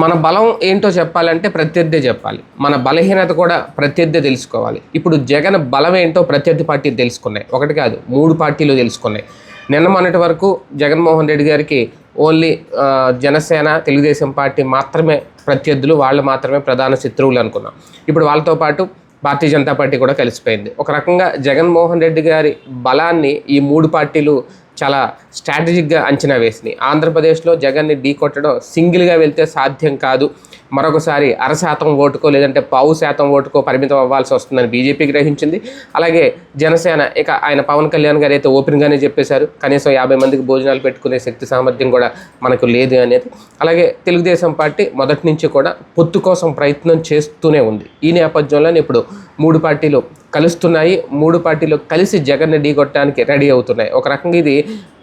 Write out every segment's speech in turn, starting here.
మన బలం ఏంటో చెప్పాలంటే ప్రత్యర్థే చెప్పాలి. మన బలహీనత కూడా ప్రత్యర్థే తెలుసుకోవాలి. ఇప్పుడు జగన్ బలం ఏంటో ప్రత్యర్థి పార్టీ తెలుసుకున్నాయి. ఒకటి కాదు మూడు పార్టీలు తెలుసుకున్నాయి. నిన్న మొన్నటి వరకు జగన్మోహన్ రెడ్డి గారికి ఓన్లీ జనసేన తెలుగుదేశం పార్టీ మాత్రమే ప్రత్యర్థులు వాళ్ళు మాత్రమే ప్రధాన శత్రువులు అనుకున్నాం. ఇప్పుడు వాళ్ళతో పాటు భారతీయ జనతా పార్టీ కూడా కలిసిపోయింది. ఒక రకంగా జగన్మోహన్ రెడ్డి గారి బలాన్ని ఈ మూడు పార్టీలు చాలా స్ట్రాటజిక్గా అంచనా వేసినాయి. ఆంధ్రప్రదేశ్లో జగన్ని ఢీ కొట్టడం సింగిల్గా వెళ్తే సాధ్యం కాదు. మరొకసారి అర శాతం ఓటుకో లేదంటే పావు శాతం ఓటుకో పరిమితం అవ్వాల్సి వస్తుందని బీజేపీ గ్రహించింది. అలాగే జనసేన ఇక ఆయన పవన్ కళ్యాణ్ గారు అయితే ఓపెన్గానే చెప్పేశారు. కనీసం యాభై మందికి భోజనాలు పెట్టుకునే శక్తి సామర్థ్యం కూడా మనకు లేదు అనేది. అలాగే తెలుగుదేశం పార్టీ మొదటి నుంచి కూడా పొత్తు కోసం ప్రయత్నం చేస్తూనే ఉంది. ఈ నేపథ్యంలోనే ఇప్పుడు మూడు పార్టీలు కలుస్తున్నాయి. మూడు పార్టీలు కలిసి జగన్ని ఢీకొట్టడానికి రెడీ అవుతున్నాయి. ఒక రకంగా ఇది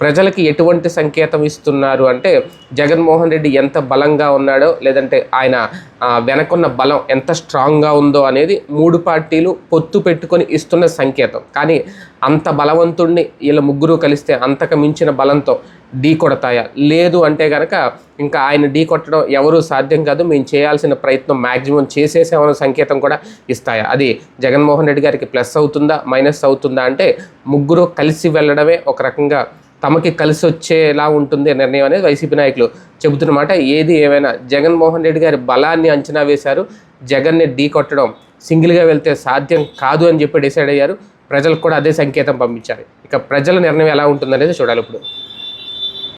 ప్రజలకి ఎటువంటి సంకేతం ఇస్తున్నారు అంటే జగన్మోహన్ రెడ్డి ఎంత బలంగా ఉన్నాడో లేదంటే ఆయన వెనకున్న బలం ఎంత స్ట్రాంగ్గా ఉందో అనేది మూడు పార్టీలు పొత్తు పెట్టుకొని ఇస్తున్న సంకేతం. కానీ అంత బలవంతుణ్ణి వీళ్ళ ముగ్గురు కలిస్తే అంతకు మించిన బలంతో ఢీ కొడతాయా? లేదు అంటే కనుక ఇంకా ఆయన ఢీ కొట్టడం ఎవరూ సాధ్యం కాదు. మేము చేయాల్సిన ప్రయత్నం మ్యాక్సిమం చేసేసామన్న సంకేతం కూడా ఇస్తాయా? అది జగన్మోహన్ రెడ్డి గారికి ప్లస్ అవుతుందా? మైనస్ అవుతుందా? అంటే ముగ్గురు కలిసి వెళ్ళడమే ఒక రకంగా తమకి కలిసి వచ్చేలా ఉంటుంది నిర్ణయం అనేది వైసీపీ నాయకులు చెబుతున్నమాట ఏది ఏమైనా జగన్మోహన్ రెడ్డి గారి బలాన్ని అంచనా వేశారు. జగన్ని ఢీ కొట్టడం సింగిల్గా వెళ్తే సాధ్యం కాదు అని చెప్పి డిసైడ్ అయ్యారు. ప్రజలకు కూడా అదే సంకేతం పంపించారు. ఇక ప్రజల నిర్ణయం ఎలా ఉంటుందనేది చూడాలి ఇప్పుడు.